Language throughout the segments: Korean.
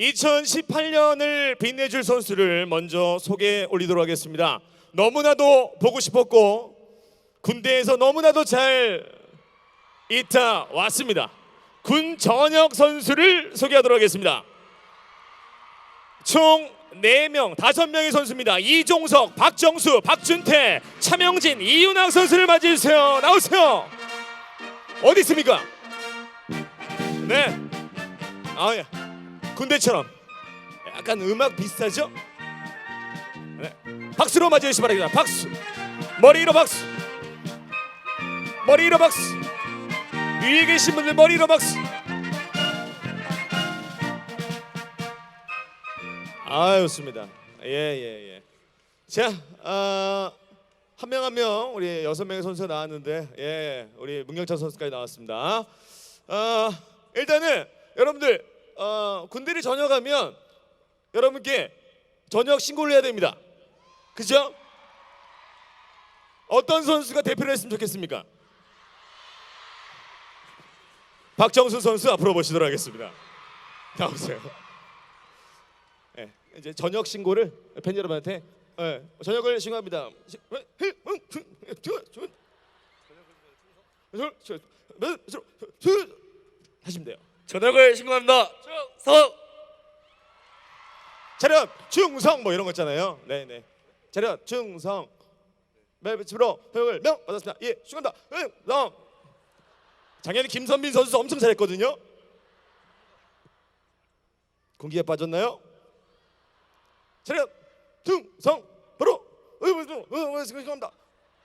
2018년을 빛내줄 선수를 먼저 소개 올리도록 하겠습니다. 너무나도 보고 싶었고 군대에서 너무나도 잘 있다 왔습니다. 군 전역 선수를 소개하도록 하겠습니다. 총 4명, 5명의 선수입니다. 이종석, 박정수, 박준태, 차명진, 이윤학 선수를 맞이해 주세요. 나오세요. 어디 있습니까? 네. 아, 예. 군대처럼 약간 음악 비슷하죠? 네. 박수로 맞이해 주시기 바랍니다. 박수. 머리 위로 박수. 머리 위로 박수. 위에 계신 분들 머리 위로 박수. 아, 좋습니다. 예, 예, 예. 자, 아, 한명 한 명 우리 여섯 명의 선수가 나왔는데, 예, 우리 문경찬 선수까지 나왔습니다. 아, 일단은 여러분들 어, 군대를 전역하면 여러분께 전역 신고를 해야 됩니다. 그죠? 어떤 선수가 대표를 했으면 좋겠습니까? 박정수 선수 앞으로 모시도록 하겠습니다. 나오세요. 예, 이제 전역 신고를 팬 여러분한테 예, 전역을 신고합니다. 시- 예, 예, 하시면 돼요. 전역을 신고합니다. 서 차렷 충성 뭐 이런 거 있잖아요. 네, 네. 차렷 충성. 매부치로 형을 명 받았습니다. 예, 축하합니다. 명. 작년에 김선빈 선수 엄청 잘했거든요. 공기에 빠졌나요? 차렷 충성 바로 축하합니다.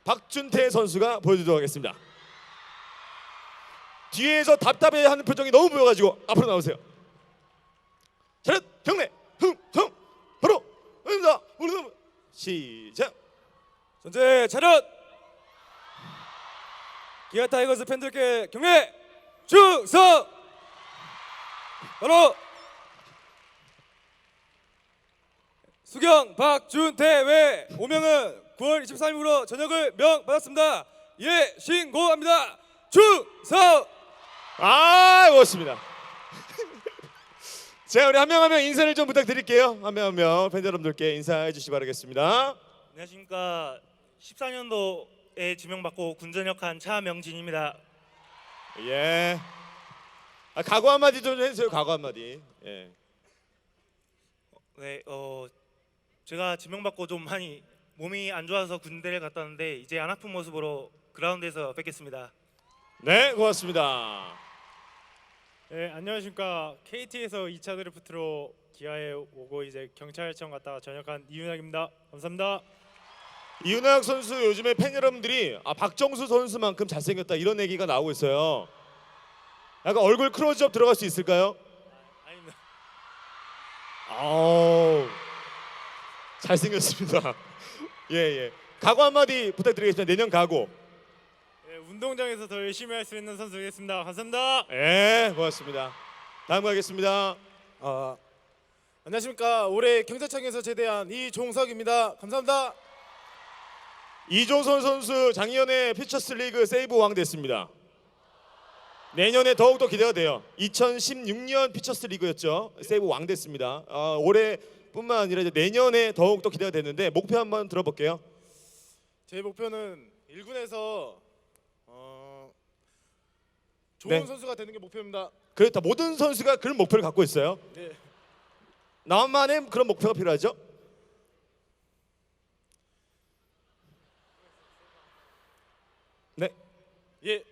박준태 선수가 보여주도록 하겠습니다. 뒤에서 답답해하는 표정이 너무 보여가지고 앞으로 나오세요. 차렷 경례 흥성 바로 응다 우리 시작 전체 차렷. 기아 타이거스 팬들께 경례 충성. 바로 수경 박준태외 5명은 9월 23일부로 전역을 명 받았습니다. 예 신고합니다. 충성. 아 고맙습니다. 자 우리 한 명 한 명 인사를 좀 부탁드릴게요. 한 명 한 명 팬 여러분들께 인사해 주시기 바라겠습니다. 안녕하십니까. 14년도에 지명받고 군전역한 차명진입니다. 예. 아, 각오 한마디 좀 해주세요 각오 한마디. 예. 네, 어 제가 지명받고 좀 많이 몸이 안 좋아서 군대를 갔다 왔는데 이제 안 아픈 모습으로 그라운드에서 뵙겠습니다. 네 고맙습니다 네, 안녕하십니까. KT에서 2차 드래프트로 기아에 오고 이제 경찰청 갔다가 전역한 이윤학입니다. 감사합니다. 이윤학 선수 요즘에 팬 여러분들이 아, 박정수 선수만큼 잘생겼다 이런 얘기가 나오고 있어요 약간 얼굴 클로즈업 들어갈 수 있을까요? 아닙니다. 아우 잘생겼습니다. 예 예. 각오 한마디 부탁드리겠습니다. 내년 각오. 네, 운동장에서 더 열심히 할 수 있는 선수 되겠습니다. 감사합니다. 예 고맙습니다. 다음 가겠습니다. 아, 안녕하십니까. 올해 경찰청에서 제대한 이종석입니다. 감사합니다. 이종선 선수 작년에 피처스 리그 세이브 왕 됐습니다. 내년에 더욱더 기대가 돼요. 2016년 피처스 리그였죠. 세이브 왕 됐습니다. 아, 올해뿐만 아니라 이제 내년에 더욱더 기대가 되는데 목표 한번 들어볼게요. 제 목표는 1군에서 어, 좋은 네. 선수가 되는 게 목표입니다. 그렇다 모든 선수가 그런 목표를 갖고 있어요. 네. 나만의 그런 목표가 필요하죠. 네. 예.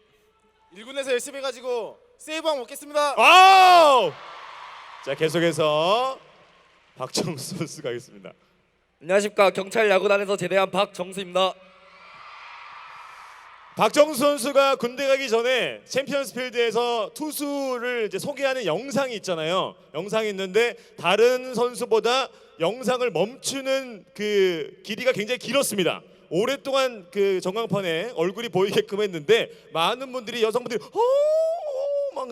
1군에서 열심히 해 가지고 세이브왕 먹겠습니다. 와우! 자 계속해서 박정수 선수 가겠습니다. 안녕하십니까 경찰 야구단에서 제대한 박정수입니다. 박정수 선수가 군대 가기 전에 챔피언스 필드에서 투수를 이제 소개하는 영상이 있잖아요. 영상이 있는데 다른 선수보다 영상을 멈추는 그 길이가 굉장히 길었습니다. 오랫동안 그 전광판에 얼굴이 보이게끔 했는데 많은 분들이 여성분들이 어, 막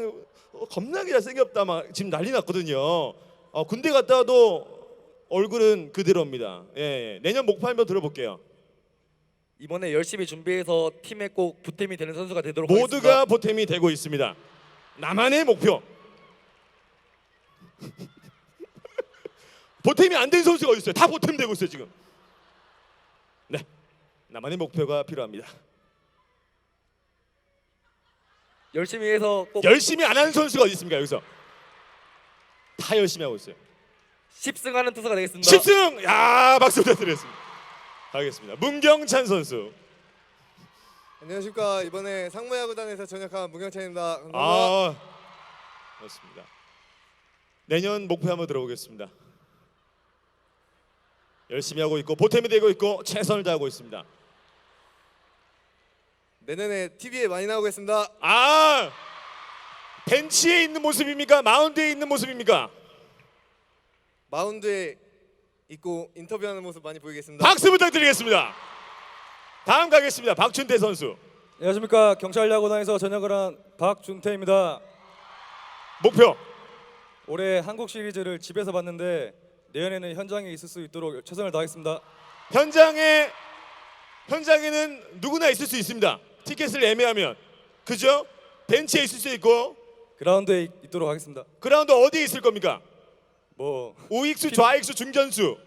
어, 겁나게 잘생겼다 막 지금 난리 났거든요. 어, 군대 갔다 와도 얼굴은 그대로입니다. 예, 예. 내년 한번 들어볼게요. 이번에 열심히 준비해서 팀에 꼭 보탬이 되는 선수가 되도록 모두가 하겠습니다. 보탬이 되고 있습니다. 나만의 목표. 보탬이 안 된 선수가 어디 있어요? 다 보탬 되고 있어요 지금. 네, 나만의 목표가 필요합니다. 열심히 해서 꼭 열심히 안 하는 선수가 어디 있습니까 여기서? 다 열심히 하고 있어요. 10승하는 투수가 되겠습니다. 10승! 야 박수 부탁드리겠습니다. 가겠습니다. 문경찬 선수. 안녕하십니까 이번에 상무야구단에서 전역한 문경찬입니다. 감사합니다. 아 그렇습니다. 내년 목표 한번 들어보겠습니다. 열심히 하고 있고 보탬이 되고 있고 최선을 다하고 있습니다. 내년에 TV에 많이 나오겠습니다. 아 벤치에 있는 모습입니까? 마운드에 있는 모습입니까? 마운드에 있고 인터뷰하는 모습 많이 보이겠습니다. 박수 부탁드리겠습니다. 다음 가겠습니다. 박준태 선수. 안녕하십니까 경찰 야구단에서 전역을 한 박준태입니다. 목표 올해 한국 시리즈를 집에서 봤는데 내년에는 현장에 있을 수 있도록 최선을 다하겠습니다. 현장에 현장에는 누구나 있을 수 있습니다. 티켓을 예매하면 그죠? 벤치에 있을 수 있고 그라운드에 있- 있도록 하겠습니다. 그라운드 어디에 있을 겁니까? 뭐 우익수, 좌익수, 중견수.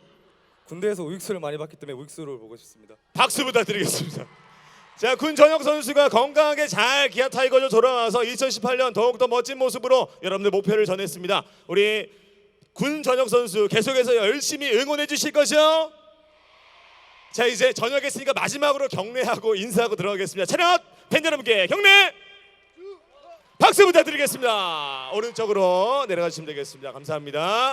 군대에서 우익수를 많이 봤기 때문에 우익수를 보고 싶습니다. 박수 부탁드리겠습니다. 자, 군 전역 선수가 건강하게 잘 기아 타이거즈 돌아와서 2018년 더욱더 멋진 모습으로 여러분들 목표를 전했습니다. 우리 군 전역 선수 계속해서 열심히 응원해 주실 것이요. 자, 이제 전역했으니까 마지막으로 경례하고 인사하고 들어가겠습니다. 차렷 팬 여러분께 경례 박수 부탁드리겠습니다. 오른쪽으로 내려가시면 되겠습니다. 감사합니다.